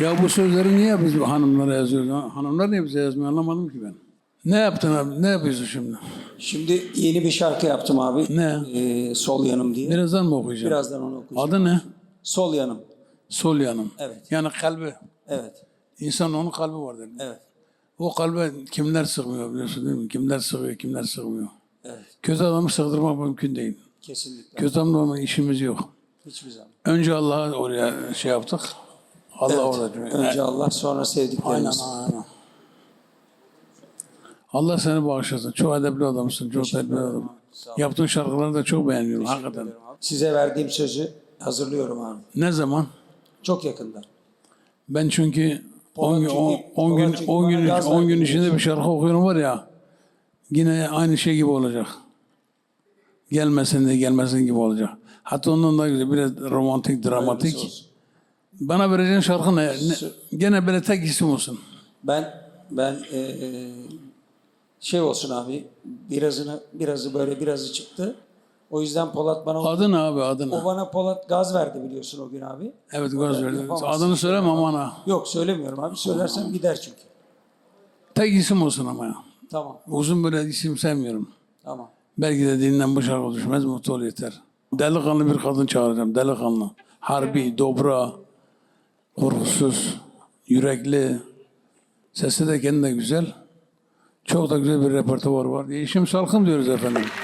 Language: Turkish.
Ya bu sözleri niye biz hanımlara yazıyoruz? Ha- Hanımlar niye bize yazmıyor anlamadım ki ben. Ne yaptın abi? Ne yapıyorsun şimdi? Şimdi yeni bir şarkı yaptım abi. Ne? Ee, sol yanım diye. Birazdan mı okuyacaksın? Birazdan onu okuyacağım. Adı ne? Sol yanım. Sol yanım. Evet. Yani kalbi. Evet. İnsan onun kalbi vardır. Evet. O kalbe kimler sığmıyor biliyorsun değil mi? Kimler sığıyor, kimler sığmıyor. Evet. Kötü adamı sığdırmak mümkün değil. Kesinlikle. Kötü adamla işimiz yok. Hiçbir zaman. Önce Allah'a oraya şey yaptık. Allah Evet. orada. Önce Allah sonra Aynen, sevdiklerimiz. aynen. Allah seni bağışlasın. Çok edepli adamsın. Çok edepli adam. Yaptığın şarkıları da çok beğeniyorum. Hakikaten. Size verdiğim sözü hazırlıyorum abi. Ne zaman? Çok yakında. Ben çünkü 10 gün, Polat 10 çünkü- gün, Polat çünkü 10 gün, bana gaz 10 gün içinde bir şarkı okuyorum var ya. Yine aynı şey gibi olacak. Gelmesin de gelmesin gibi olacak. Hatta ondan da güzel. Biraz romantik, Hayırlısı dramatik. olsun. Bana vereceğin şarkı ne? ne? Gene böyle tek isim olsun. Ben ben e, e, şey olsun abi birazını birazı böyle birazı çıktı. O yüzden Polat bana Adı ne abi adı ne? o bana Polat gaz verdi biliyorsun o gün abi. Evet göz verdi. Yapamazsın. Adını söyleme ama ana. Yok söylemiyorum abi. Söylersem gider çünkü. Tek isim olsun ama ya. Tamam. Uzun böyle isim sevmiyorum. Tamam. Belki de dilinden bu şarkı düşmez mutlu ol yeter. Delikanlı bir kadın çağıracağım. Delikanlı. Harbi, dobra, korkusuz, yürekli. Sesi de kendine güzel. Çok da güzel bir repertuar var. Değişim salkım diyoruz efendim.